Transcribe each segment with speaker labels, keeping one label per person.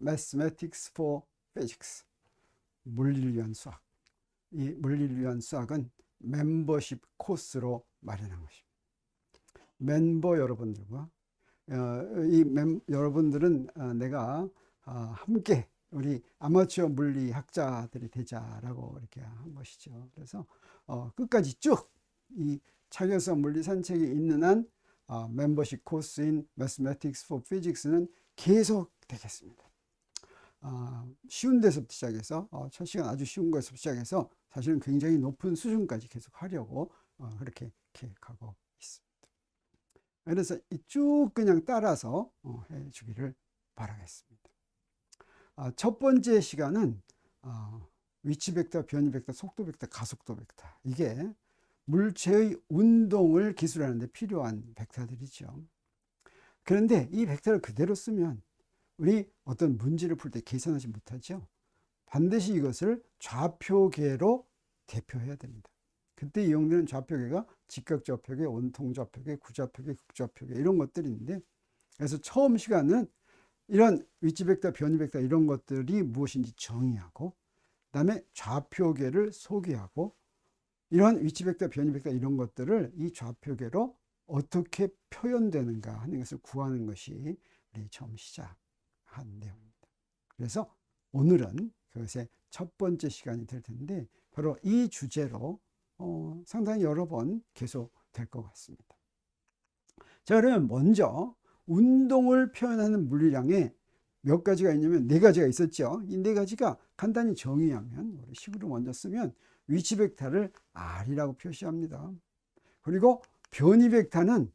Speaker 1: Mathematics for Physics. 물리를 위한 수학. 이 물리를 위한 수학은 멤버십 코스로 마련한 것입니다. 멤버 여러분들과 어, 이 멤, 여러분들은 어, 내가 어, 함께 우리 아마추어 물리 학자들이 되자라고 이렇게 한 것이죠. 그래서 어, 끝까지 쭉이 차교성 물리 산책이 있는 한 어, 멤버십 코스인 Mathematics for Physics는 계속 되겠습니다. 어, 쉬운 데서부터 시작해서 어, 첫 시간 아주 쉬운 것에서 시작해서 사실은 굉장히 높은 수준까지 계속 하려고 어, 그렇게 계획하고 있습니다. 그래서 이쭉 그냥 따라서 어, 해주기를 바라겠습니다. 아, 첫 번째 시간은 어, 위치 벡터, 변이 벡터, 속도 벡터, 가속도 벡터 이게 물체의 운동을 기술하는 데 필요한 벡터들이죠. 그런데 이 벡터를 그대로 쓰면 우리 어떤 문제를 풀 때 계산하지 못하죠. 반드시 이것을 좌표계로 대표해야 됩니다. 그때 이용되는 좌표계가 직각좌표계, 원통좌표계, 구좌표계, 극좌표계 이런 것들이 있는데 그래서 처음 시간은 이런 위치 벡터, 변이 벡터 이런 것들이 무엇인지 정의하고 그다음에 좌표계를 소개하고 이런 위치 벡터, 변이 벡터 이런 것들을 이 좌표계로 어떻게 표현되는가 하는 것을 구하는 것이 우리 처음 시작 한 내용입니다. 그래서 오늘은 그것의 첫 번째 시간이 될 텐데 바로 이 주제로 어, 상당히 여러 번 계속 될 것 같습니다. 자, 그러면 먼저 운동을 표현하는 물리량에 몇 가지가 있냐면 네 가지가 있었죠. 이 네 가지가 간단히 정의하면 식으로 먼저 쓰면 위치 벡터를 R이라고 표시합니다. 그리고 변이 벡터는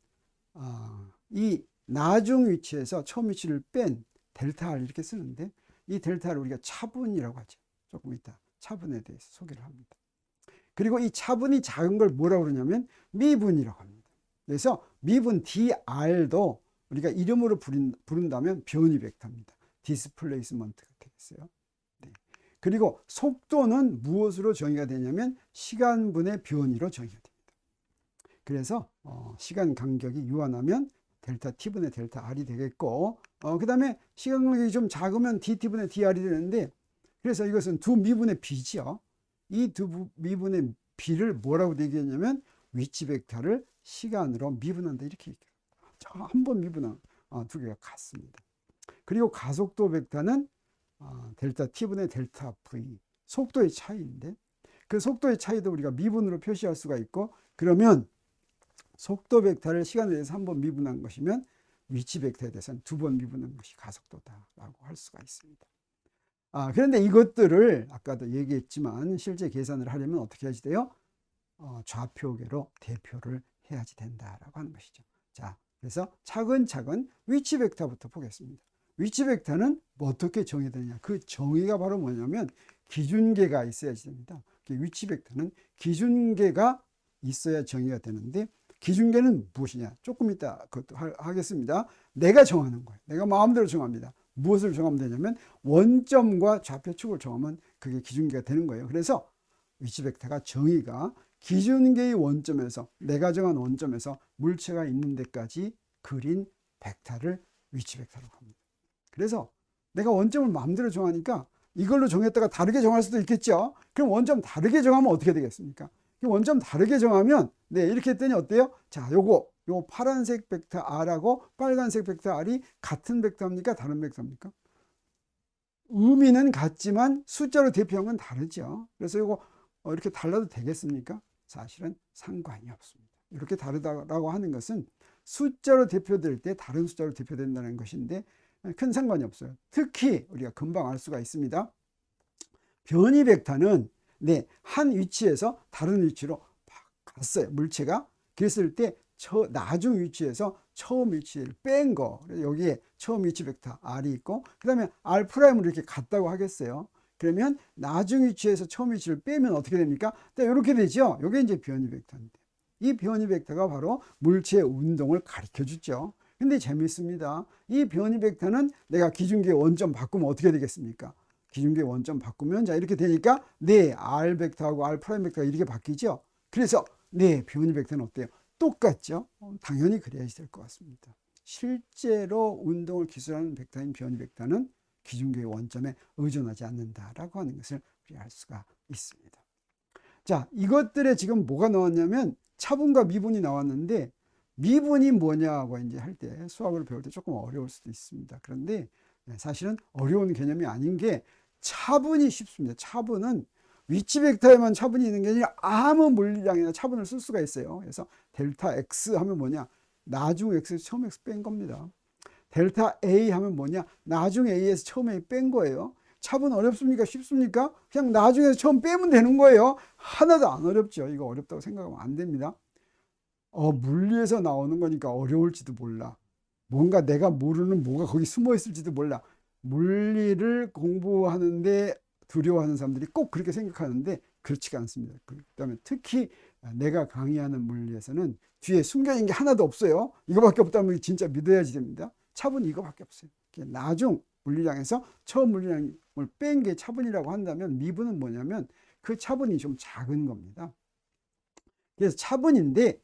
Speaker 1: 어, 이 나중 위치에서 처음 위치를 뺀 델타 R 이렇게 쓰는데 이 델타를 우리가 차분이라고 하죠. 조금 이따 차분에 대해서 소개를 합니다. 그리고 이 차분이 작은 걸 뭐라고 그러냐면 미분이라고 합니다. 그래서 미분 DR도 우리가 이름으로 부른, 부른다면 변이 벡터입니다. 디스플레이스먼트가 되겠어요. 네. 그리고 속도는 무엇으로 정의가 되냐면 시간분의 변이로 정의가 됩니다. 그래서 어, 시간 간격이 유한하면 델타 t분의 델타 r이 되겠고 어, 그 다음에 시간 간격이 좀 작으면 dt분의 dr이 되는데 그래서 이것은 두 미분의 b지요. 이두 미분의 b를 뭐라고 얘기했냐면 위치 벡터를 시간으로 미분한다 이렇게 얘기해요. 한번 미분한 어, 두 개가 같습니다. 그리고 가속도 벡터는 어, 델타 t분의 델타 v 속도의 차이인데 그 속도의 차이도 우리가 미분으로 표시할 수가 있고 그러면 속도 벡터를 시간에 대해서 한 번 미분한 것이면 위치 벡터에 대해서는 두 번 미분한 것이 가속도다라고 할 수가 있습니다. 아, 그런데 이것들을 아까도 얘기했지만 실제 계산을 하려면 어떻게 해야지 돼요? 어, 좌표계로 대표를 해야지 된다라고 하는 것이죠. 자, 그래서 차근차근 위치 벡터부터 보겠습니다. 위치 벡터는 뭐 어떻게 정의되냐? 그 정의가 바로 뭐냐면 기준계가 있어야지 됩니다. 위치 벡터는 기준계가 있어야 정의가 되는데 기준계는 무엇이냐? 조금 이따 그것도 하 겠습니다. 내가 정하는 거예요. 내가 마음대로 정합니다. 무엇을 정하면 되냐면 원점과 좌표축을 정하면 그게 기준계가 되는 거예요. 그래서 위치 벡터가 정의가 기준계의 원점에서 내가 정한 원점에서 물체가 있는 데까지 그린 벡터를 위치 벡터라고 합니다. 그래서 내가 원점을 마음대로 정하니까 이걸로 정했다가 다르게 정할 수도 있겠죠. 그럼 원점 다르게 정하면 어떻게 되겠습니까? 원점 다르게 정하면 네 이렇게 했더니 어때요? 자 요거 요 파란색 벡터 R하고 빨간색 벡터 R이 같은 벡터입니까? 다른 벡터입니까? 의미는 같지만 숫자로 대표한 건 다르죠. 그래서 이거 어, 이렇게 달라도 되겠습니까? 사실은 상관이 없습니다. 이렇게 다르다고 하는 것은 숫자로 대표될 때 다른 숫자로 대표된다는 것인데 큰 상관이 없어요. 특히 우리가 금방 알 수가 있습니다. 변이 벡터는 네, 한 위치에서 다른 위치로 갔어요. 물체가. 그랬을 때 처, 나중 위치에서 처음 위치를 뺀 거. 여기에 처음 위치 벡터 R이 있고, 그 다음에 R 프라임으로 이렇게 갔다고 하겠어요. 그러면 나중 위치에서 처음 위치를 빼면 어떻게 됩니까? 이렇게 되죠. 이게 이제 변이 벡터인데. 이 변이 벡터가 바로 물체의 운동을 가르쳐 주죠. 근데 재밌습니다. 이 변이 벡터는 내가 기준계 원점 바꾸면 어떻게 되겠습니까? 기준계 원점 바꾸면 자 이렇게 되니까 네 R 벡터하고 R 프라임 벡터가 이렇게 바뀌죠. 그래서 네 변이 벡터는 어때요? 똑같죠. 어, 당연히 그래야지 될 것 같습니다. 실제로 운동을 기술하는 벡터인 변이 벡터는 기준계의 원점에 의존하지 않는다라고 하는 것을 우리가 알 수가 있습니다. 자, 이것들에 지금 뭐가 나왔냐면 차분과 미분이 나왔는데 미분이 뭐냐고 이제 할 때 수학을 배울 때 조금 어려울 수도 있습니다. 그런데 네, 사실은 어려운 개념이 아닌 게 차분이 쉽습니다. 차분은 위치 벡터에만 차분이 있는 게 아니라 아무 물량이나 차분을 쓸 수가 있어요. 그래서 델타 x 하면 뭐냐? 나중 x에서 처음 x 뺀 겁니다. 델타 a 하면 뭐냐? 나중 a에서 처음 a 뺀 거예요. 차분 어렵습니까? 쉽습니까? 그냥 나중에서 처음 빼면 되는 거예요. 하나도 안 어렵죠. 이거 어렵다고 생각하면 안 됩니다. 어, 물리에서 나오는 거니까 어려울지도 몰라. 뭔가 내가 모르는 뭐가 거기 숨어 있을지도 몰라. 물리를 공부하는데 두려워하는 사람들이 꼭 그렇게 생각하는데 그렇지가 않습니다. 그다음에 특히 내가 강의하는 물리에서는 뒤에 숨겨진 게 하나도 없어요. 이거밖에 없다면 진짜 믿어야지 됩니다. 차분이 이거밖에 없어요. 나중 물리량에서 처음 물리량을 뺀 게 차분이라고 한다면 미분은 뭐냐면 그 차분이 좀 작은 겁니다. 그래서 차분인데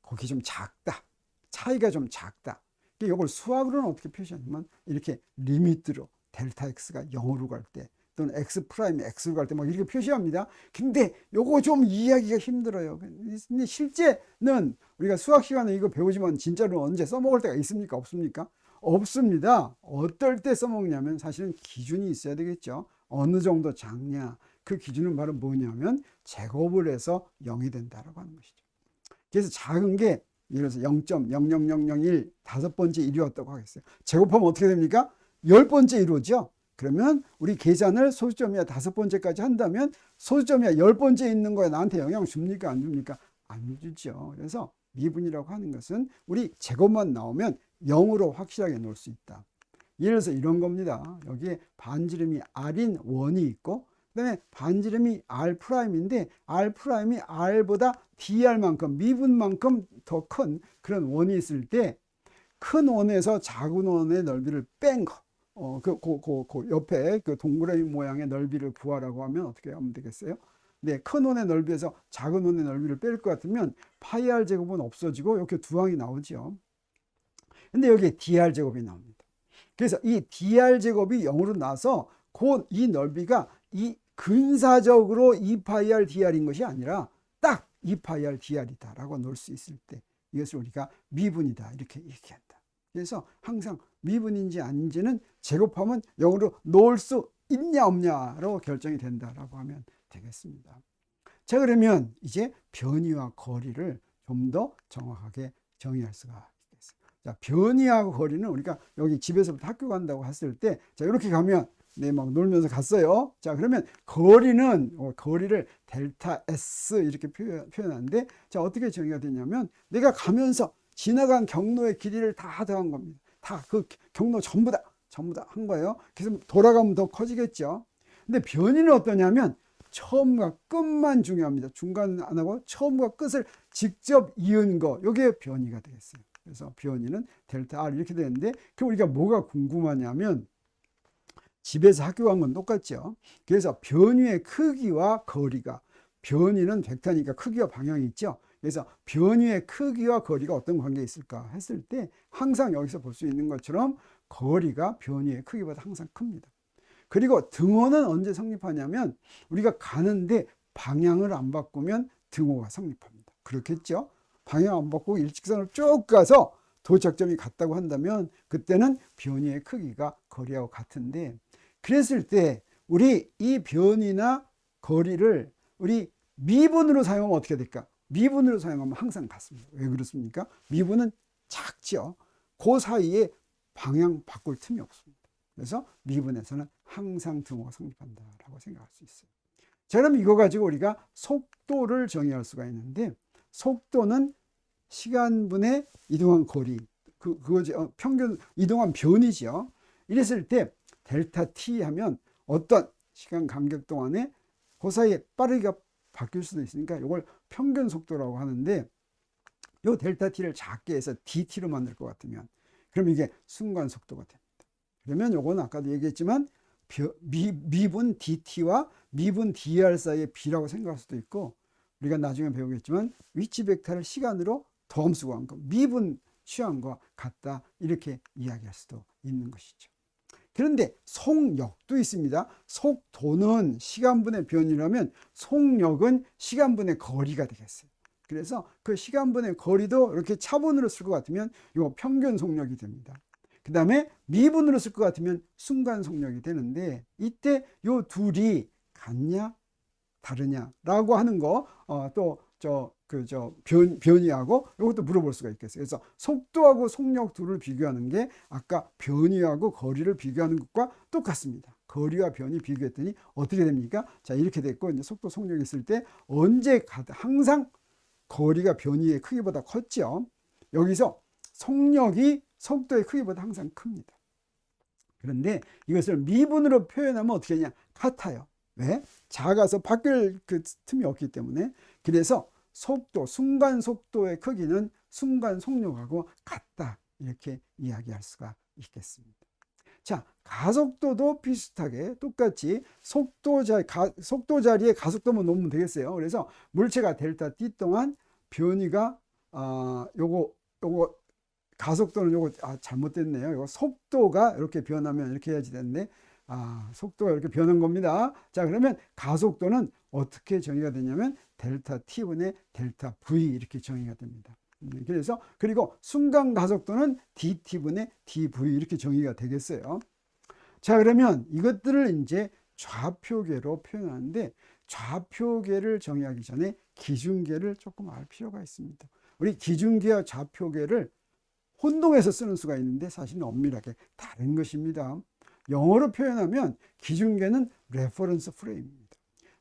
Speaker 1: 거기 좀 작다. 차이가 좀 작다. 이걸 수학으로는 어떻게 표시하냐면 이렇게 리미트로 델타 x가 0으로 갈 때 또는 x 프라임이 x로 갈 때 막 이렇게 표시합니다. 근데 요거 좀 이해하기가 힘들어요. 근데 실제는 우리가 수학 시간에 이거 배우지만 진짜로 언제 써먹을 때가 있습니까? 없습니까? 없습니다. 어떨 때 써먹냐면 사실은 기준이 있어야 되겠죠. 어느 정도 작냐. 그 기준은 바로 뭐냐면 제곱을 해서 0이 된다라고 하는 것이죠. 그래서 작은 게 예를 들어서 0.00001 다섯 번째 1이 왔다고 하겠어요. 제곱하면 어떻게 됩니까? 열 번째 1호죠. 그러면 우리 계산을 소수점이야 다섯 번째까지 한다면 소수점이야 열 번째 있는 거에 나한테 영향 줍니까 안 줍니까? 안 주죠. 그래서 미분이라고 하는 것은 우리 제곱만 나오면 0으로 확실하게 놓을 수 있다. 예를 들어서 이런 겁니다. 여기에 반지름이 R인 원이 있고 그다음에 반지름이 R'인데 R'이 R보다 DR만큼 미분만큼 더 큰 그런 원이 있을 때 큰 원에서 작은 원의 넓이를 뺀 거. 어, 그, 그, 그, 그 옆에 그 동그라미 모양의 넓이를 구하라고 하면 어떻게 하면 되겠어요? 네, 큰 원의 넓이에서 작은 원의 넓이를 뺄 것 같으면 파이 r 제곱은 없어지고 이렇게 두 항이 나오죠. 근데 여기에 dr 제곱이 나옵니다. 그래서 이 dr 제곱이 0으로 나서 곧 이 넓이가 이 근사적으로 2파이 r dr인 것이 아니라 딱 2파이 r dr이다라고 놓을 수 있을 때 이것을 우리가 미분이다 이렇게 얘기한다. 그래서 항상 미분인지 아닌지는 제곱하면 0으로 놓을 수 있냐 없냐로 결정이 된다라고 하면 되겠습니다. 자 그러면 이제 변이와 거리를 좀 더 정확하게 정의할 수가 있겠습니다. 자 변이하고 거리는 우리가 여기 집에서부터 학교 간다고 했을 때자 이렇게 가면 네, 막 놀면서 갔어요. 자, 그러면 거리는, 어, 거리를 델타 S 이렇게 표현하는데, 자, 어떻게 정의가 되냐면, 내가 가면서 지나간 경로의 길이를 다 더한 겁니다. 다 그 경로 전부 다, 전부 다 한 거예요. 그래서 돌아가면 더 커지겠죠. 근데 변이는 어떠냐면, 처음과 끝만 중요합니다. 중간 안 하고 처음과 끝을 직접 이은 거, 요게 변이가 되겠어요. 그래서 변이는 델타 R 이렇게 되는데, 그럼 우리가 뭐가 궁금하냐면, 집에서 학교 간 건 똑같죠. 그래서 변위의 크기와 거리가 변위는 벡터니까 크기와 방향이 있죠. 그래서 변위의 크기와 거리가 어떤 관계에 있을까 했을 때 항상 여기서 볼 수 있는 것처럼 거리가 변위의 크기보다 항상 큽니다. 그리고 등호는 언제 성립하냐면 우리가 가는데 방향을 안 바꾸면 등호가 성립합니다. 그렇겠죠? 방향 안 바꾸고 일직선으로 쭉 가서 도착점이 같다고 한다면 그때는 변위의 크기가 거리하고 같은데 그랬을 때 우리 이 변이나 거리를 우리 미분으로 사용하면 어떻게 될까? 미분으로 사용하면 항상 같습니다. 왜 그렇습니까? 미분은 작죠. 그 사이에 방향 바꿀 틈이 없습니다. 그래서 미분에서는 항상 등호가 성립한다라고 생각할 수 있어요. 자, 그럼 이거 가지고 우리가 속도를 정의할 수가 있는데 속도는 시간분의 이동한 거리 그 그거지 어, 평균 이동한 변이죠. 이랬을 때 델타 t 하면 어떤 시간 간격 동안에 그 사이에 빠르게 바뀔 수도 있으니까 이걸 평균 속도라고 하는데 이 델타 t를 작게 해서 dt로 만들 것 같으면 그럼 이게 순간 속도가 됩니다. 그러면 요건 아까도 얘기했지만 미, 미분 dt와 미분 dr 사이의 비라고 생각할 수도 있고 우리가 나중에 배우겠지만 위치 벡터를 시간으로 더함수고 한 거, 미분 취한과 같다 이렇게 이야기할 수도 있는 것이죠. 그런데 속력도 있습니다. 속도는 시간분의 변이라면 속력은 시간분의 거리가 되겠어요. 그래서 그 시간분의 거리도 이렇게 차분으로 쓸 것 같으면 이거 평균 속력이 됩니다. 그 다음에 미분으로 쓸 것 같으면 순간 속력이 되는데 이때 요 둘이 같냐 다르냐라고 하는 거 어, 또저 그저 변이하고 이것도 물어볼 수가 있겠어요. 그래서 속도하고 속력 둘을 비교하는 게 아까 변이하고 거리를 비교하는 것과 똑같습니다. 거리와 변이 비교했더니 어떻게 됩니까? 자 이렇게 됐고 이제 속도 속력이 있을 때 언제 항상 거리가 변이의 크기보다 컸죠. 여기서 속력이 속도의 크기보다 항상 큽니다. 그런데 이것을 미분으로 표현하면 어떻게 하냐? 같아요. 왜? 작아서 바뀔 그 틈이 없기 때문에. 그래서 속도, 순간 속도의 크기는 순간 속력하고 같다. 이렇게 이야기할 수가 있겠습니다. 자, 가속도도 비슷하게 똑같이 속도 자 가, 속도 자리에 가속도만 놓으면 되겠어요. 그래서 물체가 델타 t 동안 변이가 아 요거 요거 가속도는 요거 아 잘못됐네요. 요거 속도가 이렇게 변하면 이렇게 해야지 되는데 아 속도가 이렇게 변한 겁니다. 자 그러면 가속도는 어떻게 정의가 되냐면 델타 t분의 델타 v 이렇게 정의가 됩니다. 음, 그래서 그리고 순간 가속도는 dt분의 dv 이렇게 정의가 되겠어요. 자 그러면 이것들을 이제 좌표계로 표현하는데 좌표계를 정의하기 전에 기준계를 조금 알 필요가 있습니다. 우리 기준계와 좌표계를 혼동해서 쓰는 수가 있는데 사실은 엄밀하게 다른 것입니다. 영어로 표현하면 기준계는 레퍼런스 프레임입니다.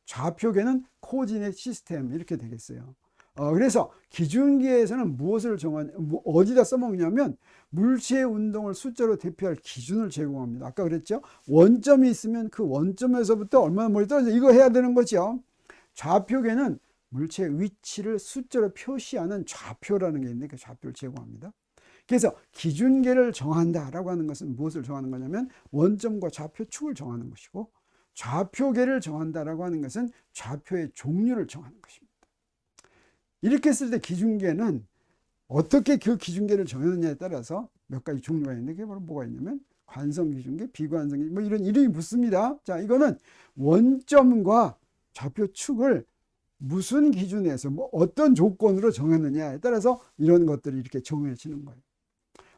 Speaker 1: 좌표계는 코디네이트 시스템 이렇게 되겠어요. 어, 그래서 기준기에서는 무엇을 정한, 뭐, 어디다 써먹냐면 물체의 운동을 숫자로 대표할 기준을 제공합니다. 아까 그랬죠? 원점이 있으면 그 원점에서부터 얼마나 멀리 떨어져 이거 해야 되는 거죠. 좌표계는 물체의 위치를 숫자로 표시하는 좌표라는 게 있는데 그 좌표를 제공합니다. 그래서 기준계를 정한다라고 하는 것은 무엇을 정하는 거냐면 원점과 좌표 축을 정하는 것이고 좌표계를 정한다라고 하는 것은 좌표의 종류를 정하는 것입니다. 이렇게 쓸때 기준계는 어떻게 그 기준계를 정하느냐에 따라서 몇 가지 종류가 있는데 그게 바로 뭐가 있냐면 관성 기준계, 비관성 기준계 뭐 이런 이름이 붙습니다. 자, 이거는 원점과 좌표 축을 무슨 기준에서 뭐 어떤 조건으로 정했느냐에 따라서 이런 것들이 이렇게 정해지는 거예요.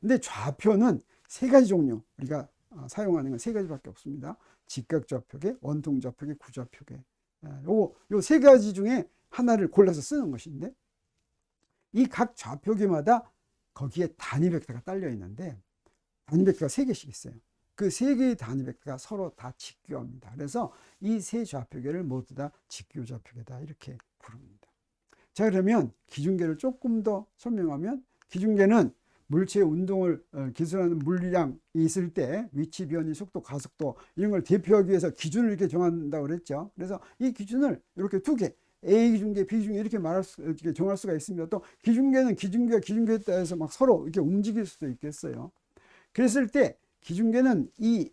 Speaker 1: 근데 좌표는 세 가지 종류 우리가 어, 사용하는 건 세 가지밖에 없습니다. 직각 좌표계, 원통 좌표계, 구좌표계. 요거 요 세 가지 중에 하나를 골라서 쓰는 것인데 이 각 좌표계마다 거기에 단위 벡터가 딸려 있는데 단위 벡터가 세 개씩 있어요. 그 세 개의 단위 벡터가 서로 다 직교합니다. 그래서 이 세 좌표계를 모두 다 직교 좌표계다 이렇게 부릅니다. 자 그러면 기준계를 조금 더 설명하면 기준계는 물체의 운동을 어, 기술하는 물리량이 있을 때 위치 변이, 속도, 가속도 이런 걸 대표하기 위해서 기준을 이렇게 정한다고 그랬죠. 그래서 이 기준을 이렇게 두 개, A 기준계, B 기준계 이렇게 말할 수, 이렇게 정할 수가 있습니다. 또 기준계는 기준계와 기준계에 따라서 막 서로 이렇게 움직일 수도 있겠어요. 그랬을 때 기준계는 이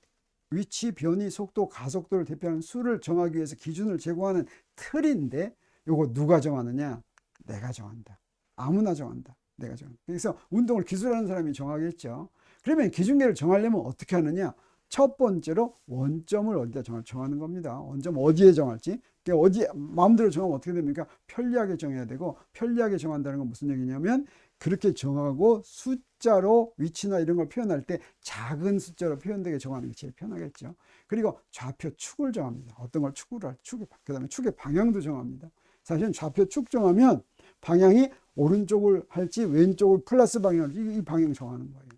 Speaker 1: 위치, 변이, 속도, 가속도를 대표하는 수를 정하기 위해서 기준을 제공하는 틀인데 이거 누가 정하느냐? 내가 정한다. 아무나 정한다. 내가 정한. 그래서 운동을 기술하는 사람이 정하겠죠. 그러면 기준계를 정하려면 어떻게 하느냐? 첫 번째로 원점을 어디다 정할, 정하는 겁니다. 원점 어디에 정할지. 그러니까 어디 마음대로 정하면 어떻게 됩니까? 편리하게 정해야 되고 편리하게 정한다는 건 무슨 얘기냐면 그렇게 정하고 숫자로 위치나 이런 걸 표현할 때 작은 숫자로 표현되게 정하는 게 제일 편하겠죠. 그리고 좌표 축을 정합니다. 어떤 걸 축으로 할 축의 그다음에 축의 방향도 정합니다. 사실은 좌표 축 정하면 방향이 오른쪽을 할지 왼쪽을 플러스 방향을 이 방향 정하는 거예요.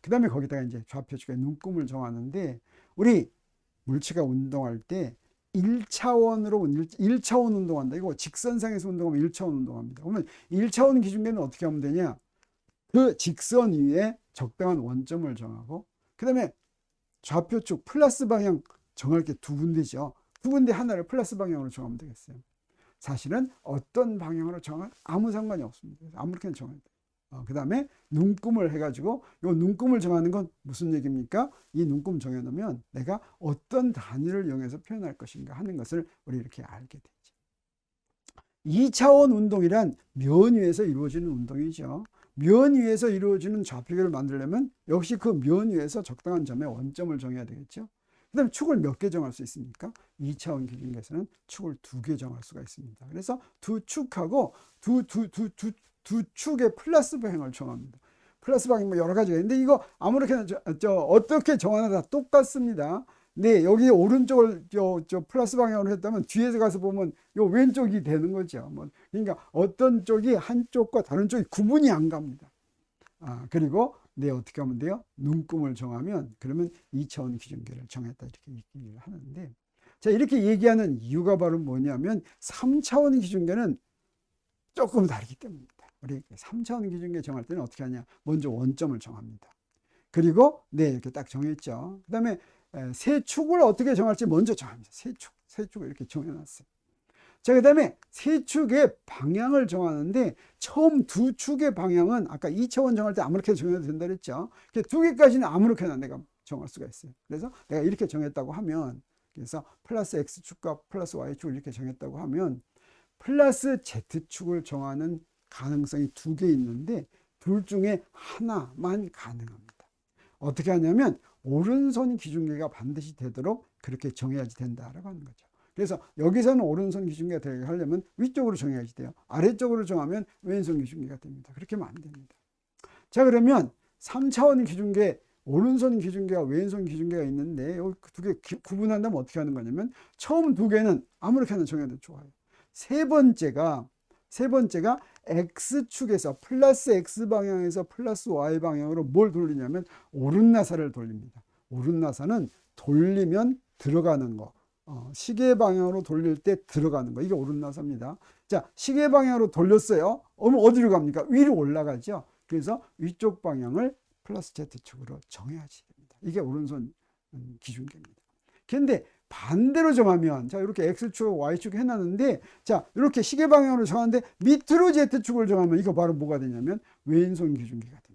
Speaker 1: 그 다음에 거기다가 이제 좌표축의 눈금을 정하는데 우리 물체가 운동할 때 1차원으로 1차원 운동한다. 이거 직선상에서 운동하면 1차원 운동합니다. 그러면 1차원 기준계는 어떻게 하면 되냐? 그 직선 위에 적당한 원점을 정하고 그 다음에 좌표축 플러스 방향 정할 게 두 군데죠. 두 군데 하나를 플러스 방향으로 정하면 되겠어요. 사실은 어떤 방향으로 정할 아무 상관이 없습니다. 아무렇게나 정해도 돼요. 어, 그 다음에 눈금을 해가지고 이 눈금을 정하는 건 무슨 얘기입니까? 이 눈금 정해놓으면 내가 어떤 단위를 이용해서 표현할 것인가 하는 것을 우리 이렇게 알게 되죠. 2차원 운동이란 면 위에서 이루어지는 운동이죠. 면 위에서 이루어지는 좌표계를 만들려면 역시 그 면 위에서 적당한 점에 원점을 정해야 되겠죠. 그 다음에 축을 몇 개 정할 수 있습니까? 2차원 기준계에서는 축을 두 개 정할 수가 있습니다. 그래서 두 축하고 두, 두, 두, 두, 두 축의 플러스 방향을 정합니다. 플러스 방향 뭐 여러 가지가 있는데 이거 아무렇게나 저, 저 어떻게 정하나 다 똑같습니다. 네, 여기 오른쪽을 저, 저 플러스 방향으로 했다면 뒤에서 가서 보면 요 왼쪽이 되는 거죠. 뭐 그러니까 어떤 쪽이 한쪽과 다른 쪽이 구분이 안 갑니다. 아, 그리고 네, 어떻게 하면 돼요? 눈금을 정하면 그러면 2차원 기준계를 정했다 이렇게 얘기를 하는데 자, 이렇게 얘기하는 이유가 바로 뭐냐면 3차원 기준계는 조금 다르기 때문입니다. 우리 3차원 기준계 정할 때는 어떻게 하냐? 먼저 원점을 정합니다. 그리고 네, 이렇게 딱 정했죠. 그다음에 세 축을 어떻게 정할지 먼저 정합니다. 세 축, 세 축을 이렇게 정해놨어요. 자, 그 다음에 세 축의 방향을 정하는데 처음 두 축의 방향은 아까 2차원 정할 때 아무렇게나 정해도 된다 그랬죠. 두 개까지는 아무렇게나 내가 정할 수가 있어요. 그래서 내가 이렇게 정했다고 하면 그래서 플러스 X축과 플러스 Y축을 이렇게 정했다고 하면 플러스 Z축을 정하는 가능성이 두 개 있는데 둘 중에 하나만 가능합니다. 어떻게 하냐면 오른손 기준계가 반드시 되도록 그렇게 정해야지 된다라고 하는 거죠. 그래서 여기서는 오른손 기준계가 되게 하려면 위쪽으로 정해야지 돼요. 아래쪽으로 정하면 왼손 기준계가 됩니다. 그렇게 하면 안 됩니다. 자 그러면 3차원 기준계 오른손 기준계와 왼손 기준계가 있는데 두 개 구분한다면 어떻게 하는 거냐면 처음 두 개는 아무렇게나 정해도 좋아요. 세 번째가 세 번째가 X축에서 플러스 X 방향에서 플러스 Y 방향으로 뭘 돌리냐면 오른 나사를 돌립니다. 오른 나사는 돌리면 들어가는 거. 어, 시계 방향으로 돌릴 때 들어가는 거. 이게 오른나사입니다. 자, 시계 방향으로 돌렸어요. 그럼 어디로 갑니까? 위로 올라가죠. 그래서 위쪽 방향을 플러스 Z축으로 정해야지 됩니다. 이게 오른손 음, 기준계입니다. 그런데 반대로 정하면 자 이렇게 x축 y축 해놨는데 자 이렇게 시계 방향으로 정하는데 밑으로 z축을 정하면 이거 바로 뭐가 되냐면 왼손 기준계가 됩니다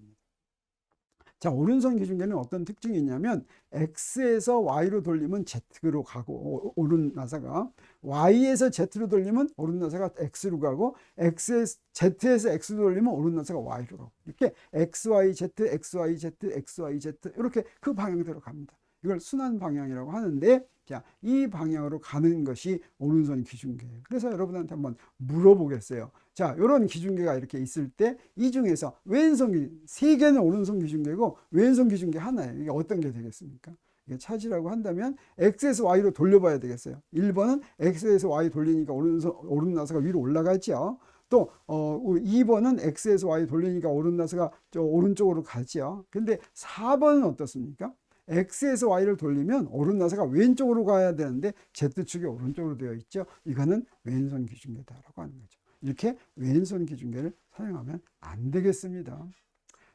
Speaker 1: 자 오른손 기준계는 어떤 특징이 있냐면 x에서 y로 돌리면 z로 가고 오른 나사가 y에서 z로 돌리면 오른 나사가 x로 가고 x에서 z에서 x로 돌리면 오른 나사가 y로 가고 이렇게 xyz xyz xyz 이렇게 그 방향대로 갑니다 이걸 순환 방향이라고 하는데 자, 이 방향으로 가는 것이 오른손 기준계예요. 그래서 여러분한테 한번 물어보겠어요. 자, 이런 기준계가 이렇게 있을 때 이 중에서 왼손 기, 세 개는 오른손 기준계고 왼손 기준계 하나예요. 이게 어떤 게 되겠습니까? 이게 찾으라고 한다면 X에서 Y로 돌려봐야 되겠어요. 1번은 X에서 Y 돌리니까 오른손, 오른 나사가 위로 올라가죠. 또, 어, 2번은 X에서 Y 돌리니까 오른 나사가 저 오른쪽으로 가죠. 근데 4번은 어떻습니까? X에서 Y를 돌리면 오른 나사가 왼쪽으로 가야 되는데 Z축이 오른쪽으로 되어 있죠. 이거는 왼손 기준계다라고 하는 거죠. 이렇게 왼손 기준계를 사용하면 안 되겠습니다.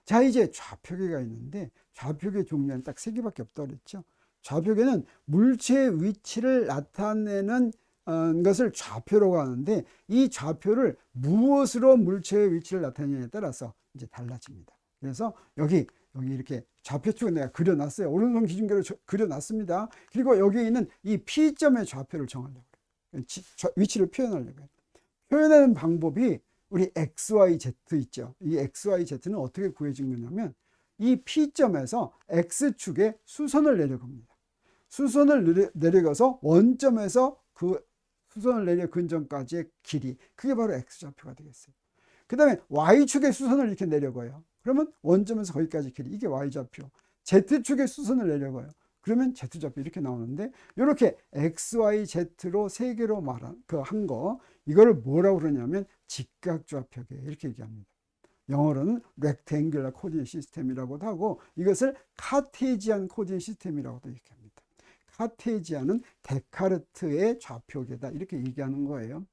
Speaker 1: 자, 이제 좌표계가 있는데 좌표계 종류는 딱 세 개밖에 없다고 그랬죠. 좌표계는 물체의 위치를 나타내는 어, 것을 좌표라고 하는데 이 좌표를 무엇으로 물체의 위치를 나타내냐에 따라서 이제 달라집니다. 그래서 여기 여기 이렇게 좌표축을 내가 그려놨어요. 오른손 기준계를 그려놨습니다. 그리고 여기 있는 이 P점의 좌표를 정하려고 해요. 위치를 표현하려고 해요. 표현하는 방법이 우리 XYZ 있죠. 이 XYZ는 어떻게 구해진 거냐면 이 P점에서 X축에 수선을 내려갑니다. 수선을 내려가서 원점에서 그 수선을 내려 근점까지의 길이 그게 바로 X좌표가 되겠어요. 그 다음에 Y축에 수선을 이렇게 내려가요. 그러면 원점에서 거기까지 길이 이게 y좌표. z축의 수선을 내려가요. 그러면 z좌표 이렇게 나오는데 이렇게 x, y, z로 세 개로 말한 그 한 거 이거를 뭐라고 그러냐면 직각좌표계 이렇게 얘기합니다. 영어로는 rectangular coordinate system이라고도 하고 이것을 카테지안 코디네이트 시스템이라고도 얘기합니다. 카테지안은 데카르트의 좌표계다 이렇게 얘기하는 거예요.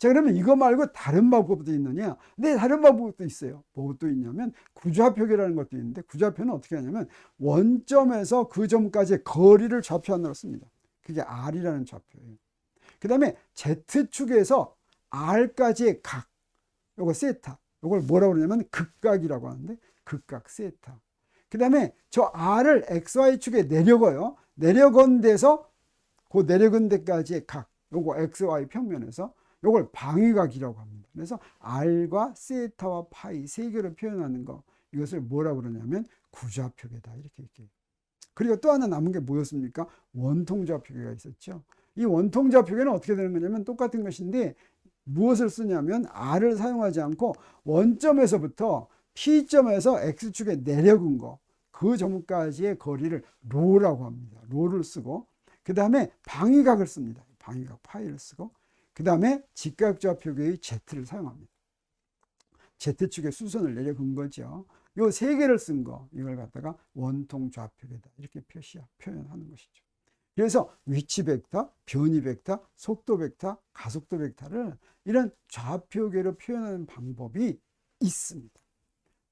Speaker 1: 자, 그러면 이거 말고 다른 방법도 있느냐? 네, 다른 방법도 있어요. 뭐도 있냐면 구좌표계라는 것도 있는데 구좌표는 어떻게 하냐면 원점에서 그 점까지의 거리를 좌표하느라 씁니다. 그게 R이라는 좌표예요. 그 다음에 Z축에서 R까지의 각, 요거 세타. 요걸 뭐라고 그러냐면 극각이라고 하는데 극각 세타. 그 다음에 저 R을 XY축에 내려가요. 내려건 데서 그 내려건 데까지의 각, 요거 XY 평면에서 요걸 방위각이라고 합니다. 그래서 R과 세타와 파이 세 개로 표현하는 거 이것을 뭐라고 그러냐면 구좌표계다 이렇게 얘기해요. 그리고 또 하나 남은 게 뭐였습니까? 원통좌표계가 있었죠. 이 원통좌표계는 어떻게 되는 거냐면 똑같은 것인데 무엇을 쓰냐면 R을 사용하지 않고 원점에서부터 P점에서 X축에 내려군 거, 그 점까지의 거리를 로라고 합니다. 로를 쓰고, 그 다음에 방위각을 씁니다. 방위각 파이를 쓰고, 그 다음에 직각좌표계의 Z를 사용합니다. Z축에 수선을 내려군 거죠. 요 세 개를 쓴 거, 이걸 갖다가 원통 좌표계다. 이렇게 표시, 표현하는 것이죠. 그래서 위치 벡터, 변이 벡터, 속도 벡터, 가속도 벡터를 이런 좌표계로 표현하는 방법이 있습니다.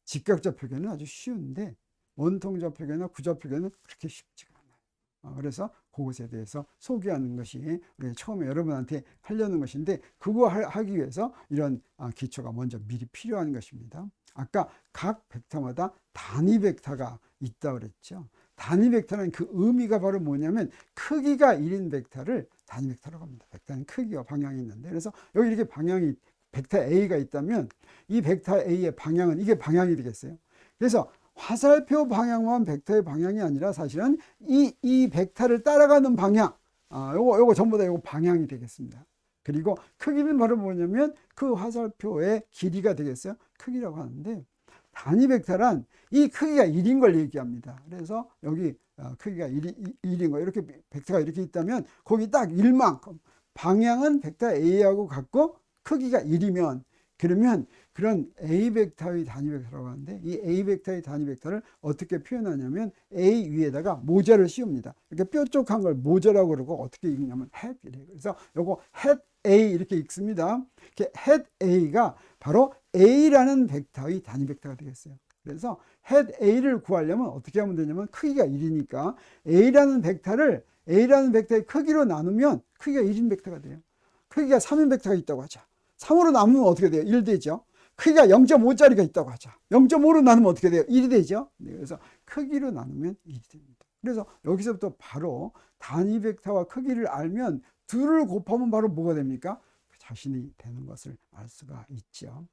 Speaker 1: 직각좌표계는 아주 쉬운데 원통좌표계나 구좌표계는 그렇게 쉽지가 않아요. 어, 그래서 그것에 대해서 소개하는 것이 우리 처음에 여러분한테 하려는 것인데 그거 하기 위해서 이런 아, 기초가 먼저 미리 필요한 것입니다. 아까 각 벡터마다 단위 벡터가 있다 그랬죠. 단위 벡터는 그 의미가 바로 뭐냐면 크기가 1인 벡터를 단위 벡터라고 합니다. 벡터는 크기와 방향이 있는데 그래서 여기 이렇게 방향이 벡터 A가 있다면 이 벡터 A의 방향은 이게 방향이 되겠어요. 그래서 화살표 방향만 벡터의 방향이 아니라 사실은 이, 이 벡터를 따라가는 방향, 아, 요거, 요거 전부 다 요거 방향이 되겠습니다. 그리고 크기는 바로 뭐냐면 그 화살표의 길이가 되겠어요. 크기라고 하는데 단위 벡터란 이 크기가 1인 걸 얘기합니다. 그래서 여기 어, 크기가 1인, 1인 거 이렇게 벡터가 이렇게 있다면 거기 딱 1만큼 방향은 벡터 A하고 같고 크기가 1이면 그러면 그런 A 벡터의 단위 벡터라고 하는데 이 A 벡터의 단위 벡터를 어떻게 표현하냐면 A 위에다가 모자를 씌웁니다. 이렇게 뾰족한 걸 모자라고 그러고 어떻게 읽냐면 head 그래서 요거 head A 이렇게 읽습니다. 이렇게 head A가 바로 A라는 벡터의 단위 벡터가 되겠어요. 그래서 head A를 구하려면 어떻게 하면 되냐면 크기가 1이니까 A라는 벡터를 A라는 벡터의 크기로 나누면 크기가 1인 벡터가 돼요. 크기가 3인 벡터가 있다고 하자. 3으로 나누면 어떻게 돼요? 1 되죠. 크기가 0.5짜리가 있다고 하자. 0.5로 나누면 어떻게 돼요? 1이 되죠. 네, 그래서 크기로 나누면 1이 됩니다. 그래서 여기서부터 바로 단위 벡터와 크기를 알면 둘을 곱하면 바로 뭐가 됩니까? 그 자신이 되는 것을 알 수가 있죠.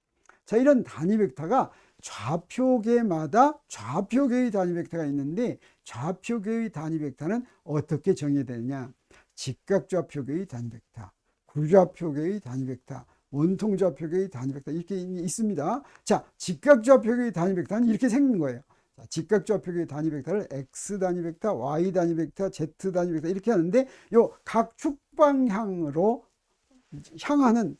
Speaker 1: 자, 이런 단위 벡터가 좌표계마다 좌표계의 단위 벡터가 있는데 좌표계의 단위 벡터는 어떻게 정의되느냐? 직각좌표계의 단위 벡터, 구좌표계의 단위 벡터, 원통 좌표계의 단위 벡터 이렇게 있습니다. 자, 직각 좌표계의 단위 벡터는 이렇게 생긴 거예요. 자, 직각 좌표계의 단위 벡터를 x 단위 벡터, y 단위 벡터, z 단위 벡터 이렇게 하는데 요 각 축방향으로 향하는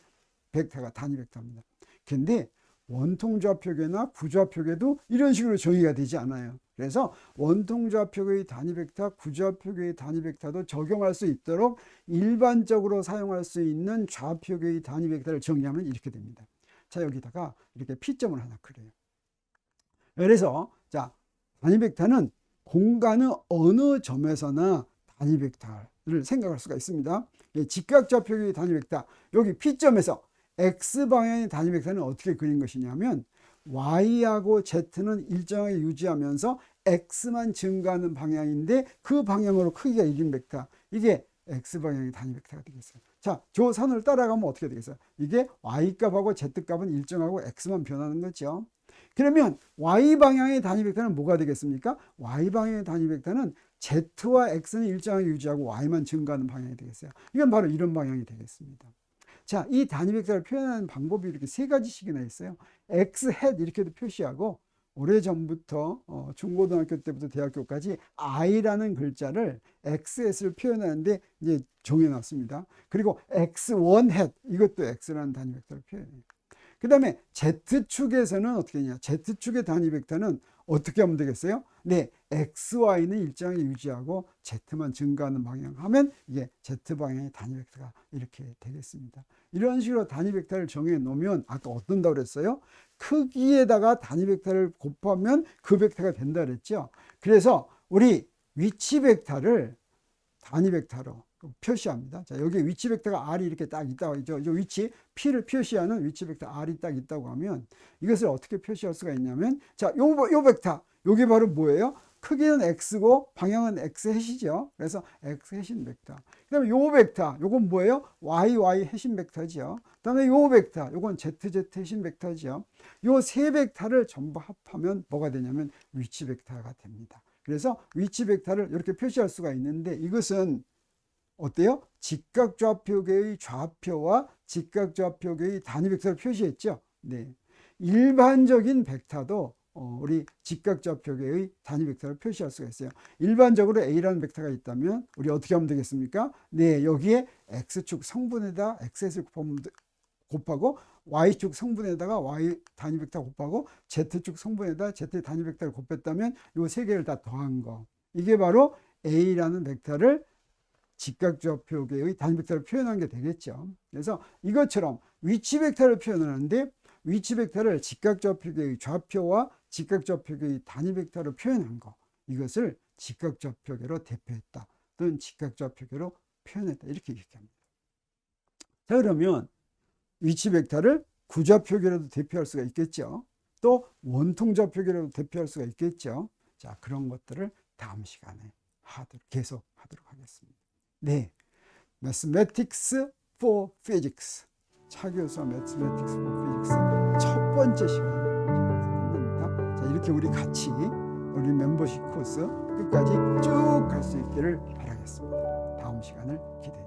Speaker 1: 벡터가 단위 벡터입니다. 근데 원통 좌표계나 구좌표계도 이런 식으로 정의가 되지 않아요. 그래서 원통 좌표계의 단위 벡터, 구좌표계의 단위 벡터도 적용할 수 있도록 일반적으로 사용할 수 있는 좌표계의 단위 벡터를 정의하면 이렇게 됩니다. 자, 여기다가 이렇게 P점을 하나 그려요. 그래서 자, 단위 벡터는 공간의 어느 점에서나 단위 벡터를 생각할 수가 있습니다. 직각 좌표계의 단위 벡터, 여기 P점에서 X방향의 단위 벡터는 어떻게 그린 것이냐면 Y하고 Z는 일정하게 유지하면서 X만 증가하는 방향인데 그 방향으로 크기가 1인 벡터. 이게 X방향의 단위 벡터가 되겠어요. 자, 저 선을 따라가면 어떻게 되겠어요? 이게 Y값하고 Z값은 일정하고 X만 변하는 거죠. 그러면 Y방향의 단위 벡터는 뭐가 되겠습니까? Y방향의 단위 벡터는 Z와 X는 일정하게 유지하고 Y만 증가하는 방향이 되겠어요. 이건 바로 이런 방향이 되겠습니다. 자, 이 단위 벡터를 표현하는 방법이 이렇게 세 가지씩이나 있어요. x head 이렇게도 표시하고 오래전부터 어, 중고등학교 때부터 대학교까지 i라는 글자를 xs를 표현하는데 이제 정해놨습니다. 그리고 x1 head 이것도 x라는 단위 벡터를 표현해요. 그 다음에 z축에서는 어떻게 되냐? z축의 단위 벡터는 어떻게 하면 되겠어요? 네, XY는 일정하게 유지하고 Z만 증가하는 방향 하면 이게 Z 방향의 단위 벡터가 이렇게 되겠습니다. 이런 식으로 단위 벡터를 정해 놓으면 아까 어떤다 그랬어요? 크기에다가 단위 벡터를 곱하면 그 벡터가 된다 그랬죠. 그래서 우리 위치 벡터를 단위 벡터로 표시합니다. 자, 여기 위치 벡터가 R이 이렇게 딱 있다고. 이 위치 P를 표시하는 위치 벡터 R이 딱 있다고 하면 이것을 어떻게 표시할 수가 있냐면 자, 요, 요 벡터 요게 바로 뭐예요? 크기는 x고 방향은 x 햇이죠. 그래서 x 햇인 벡터. 그 그다음에 요 벡터, 요건 뭐예요? YY 해심 벡터지요. 그다음에 요 벡터, 요건 ZZ 해심 벡터지요. 요세 벡터를 전부 합하면 뭐가 되냐면 위치 벡터가 됩니다. 그래서 위치 벡터를 이렇게 표시할 수가 있는데 이것은 어때요? 직각좌표계의 좌표와 직각좌표계의 단위 벡터를 표시했죠. 네. 일반적인 벡터도 어, 우리 직각좌표계의 단위 벡터를 표시할 수가 있어요. 일반적으로 A라는 벡터가 있다면 우리 어떻게 하면 되겠습니까? 네, 여기에 X축 성분에다 XS를 곱하고 Y축 성분에다가 Y 단위 벡터 곱하고 Z축 성분에다 Z 단위 벡터를 곱했다면 요세 개를 다 더한 거. 이게 바로 A라는 벡터를 직각좌표계의 단위 벡터를 표현한 게 되겠죠. 그래서 이것처럼 위치 벡터를 표현하는데 위치 벡터를 직각좌표계의 좌표와 직각좌표계의 단위 벡터로 표현한 거. 이것을 직각좌표계로 대표했다. 또는 직각좌표계로 표현했다. 이렇게 얘기합니다. 자, 그러면 위치 벡터를 구좌표계로도 대표할 수가 있겠죠. 또 원통좌표계로도 대표할 수가 있겠죠. 자, 그런 것들을 다음 시간에 하도록, 계속 하도록 하겠습니다. 네. Mathematics for Physics. 차 교수와 Mathematics for Physics 첫 번째 시간 끝납니다. 자, 이렇게 우리 같이 우리 멤버십 코스 끝까지 쭉 갈 수 있기를 바라겠습니다. 다음 시간을 기대해